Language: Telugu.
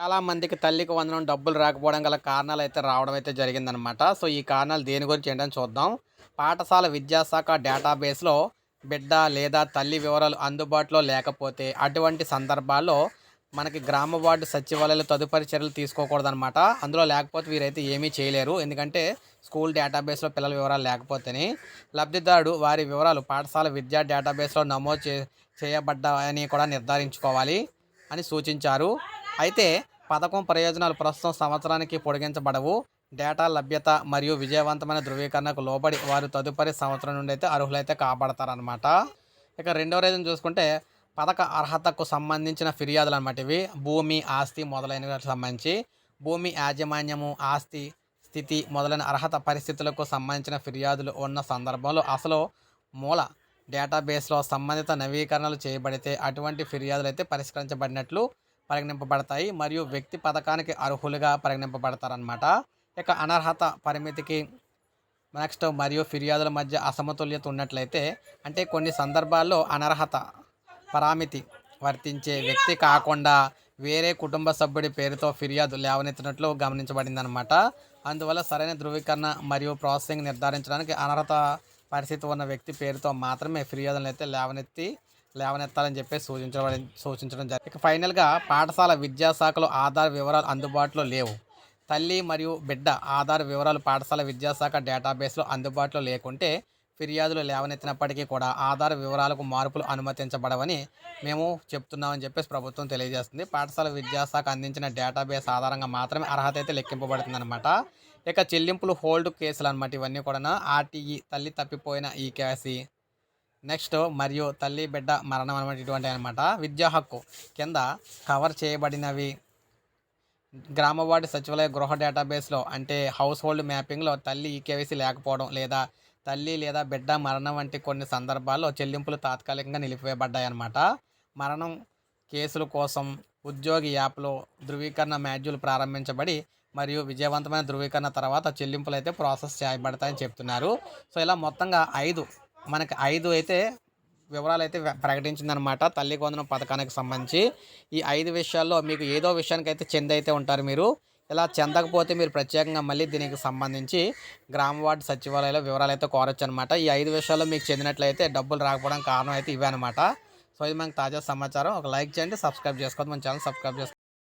చాలా మందికి తల్లికి వందనం డబ్బులు రాకపోవడం గల కారణాలు అయితే రావడం అయితే జరిగిందనమాట సో ఈ కారణాలు దేని గురించి ఏంటని చూద్దాం. పాఠశాల విద్యాశాఖ డేటాబేస్లో బిడ్డ లేదా తల్లి వివరాలు అందుబాటులో లేకపోతే అటువంటి సందర్భాల్లో మనకి గ్రామ వార్డు సచివాలయాలు తదుపరి చర్యలు తీసుకోకూడదనమాట అందులో లేకపోతే వీరైతే ఏమీ చేయలేరు. ఎందుకంటే స్కూల్ డేటాబేస్లో పిల్లల వివరాలు లేకపోతేనే లబ్ధిదారుడు వారి వివరాలు పాఠశాల విద్యా డేటాబేస్లో నమోదు చే చేయబడ్డాయని కూడా నిర్ధారించుకోవాలి అని సూచించారు. అయితే పథకం ప్రయోజనాలు ప్రస్తుతం సంవత్సరానికి పొడిగించబడవు. డేటా లభ్యత మరియు విజయవంతమైన ధృవీకరణకు లోబడి వారు తదుపరి సంవత్సరం నుండి అయితే అర్హులైతే కాపాడతారనమాట ఇక రెండవ రీజన్ చూసుకుంటే పథక అర్హతకు సంబంధించిన ఫిర్యాదులు అనమాట ఇవి. భూమి ఆస్తి మొదలైనవి సంబంధించి. భూమి యాజమాన్యము ఆస్తి స్థితి మొదలైన అర్హత పరిస్థితులకు సంబంధించిన ఫిర్యాదులు ఉన్న సందర్భంలో అసలు మూల డేటాబేస్లో సంబంధిత నవీకరణలు చేయబడితే అటువంటి ఫిర్యాదులు అయితే పరిష్కరించబడినట్లు పరిగణింపబడతాయి మరియు వ్యక్తి పథకానికి అర్హులుగా పరిగణింపబడతారనమాట ఇక అనర్హత పరిమితికి నెక్స్ట్ మరియు ఫిర్యాదుల మధ్య అసమతుల్యత ఉన్నట్లయితే అంటే కొన్ని సందర్భాల్లో అనర్హత పరామితి వర్తించే వ్యక్తి కాకుండా వేరే కుటుంబ సభ్యుడి పేరుతో ఫిర్యాదు లేవనెత్తినట్లు గమనించబడిందనమాట అందువల్ల సరైన ధృవీకరణ మరియు ప్రాసెసింగ్ నిర్ధారించడానికి అనర్హత పరిస్థితి ఉన్న వ్యక్తి పేరుతో మాత్రమే ఫిర్యాదులను అయితే లేవనెత్తి లేవనెత్తాలని చెప్పి సూచించబడి సూచించడం జరిగింది. ఇక ఫైనల్గా పాఠశాల విద్యాశాఖలో ఆధార్ వివరాలు అందుబాటులో లేవు. తల్లి మరియు బిడ్డ ఆధార్ వివరాలు పాఠశాల విద్యాశాఖ డేటాబేస్లో అందుబాటులో లేకుంటే ఫిర్యాదులు లేవనెత్తినప్పటికీ కూడా ఆధార్ వివరాలకు మార్పులు అనుమతించబడవని మేము చెప్తున్నామని చెప్పేసి ప్రభుత్వం తెలియజేస్తుంది. పాఠశాల విద్యాశాఖ అందించిన డేటాబేస్ ఆధారంగా మాత్రమే అర్హత అయితే లెక్కింపబడుతుందన్నమాట. ఇక చెల్లింపులు హోల్డ్ కేసులు అనమాట ఇవన్నీ కూడా ఆర్టీఈ తల్లి తప్పిపోయిన ఈ కేసీ నెక్స్ట్ మరియు తల్లి బిడ్డ మరణం అనమాట ఇటువంటి అనమాట విద్యా హక్కు కింద కవర్ చేయబడినవి. గ్రామ వార్డు సచివాలయ గృహ డేటాబేస్లో అంటే హౌస్ హోల్డ్ మ్యాపింగ్లో తల్లి ఈకేవైసీ లేకపోవడం లేదా తల్లి లేదా బిడ్డ మరణం వంటి కొన్ని సందర్భాల్లో చెల్లింపులు తాత్కాలికంగా నిలిపివేయబడ్డాయి అన్నమాట. మరణం కేసుల కోసం ఉద్యోగి యాప్లో ధృవీకరణ మాడ్యూల్ ప్రారంభించబడి మరియు విజయవంతమైన ధృవీకరణ తర్వాత చెల్లింపులు అయితే ప్రాసెస్ చేయబడతాయని చెప్తున్నారు. సో ఇలా మొత్తంగా ఐదు మనకి ఐదు అయితే వివరాలు అయితే ప్రకటించిందనమాట తల్లి కొందనం పథకానికి సంబంధించి. ఈ ఐదు విషయాల్లో మీకు ఏదో విషయానికి అయితే చెందైతే ఉంటారు మీరు. ఇలా చెందకపోతే మీరు ప్రత్యేకంగా మళ్ళీ దీనికి సంబంధించి గ్రామ వార్డు సచివాలయంలో వివరాలు అయితే కోరొచ్చు అనమాట ఈ ఐదు విషయాల్లో మీకు చెందినట్లయితే డబ్బులు రాకపోవడం కారణం అయితే ఇవే అనమాట సో ఇది మనకు తాజా సమాచారం. ఒక లైక్ చేయండి సబ్స్క్రైబ్ చేసుకోవద్దు. మన ఛానల్ సబ్స్క్రైబ్ చేసుకోండి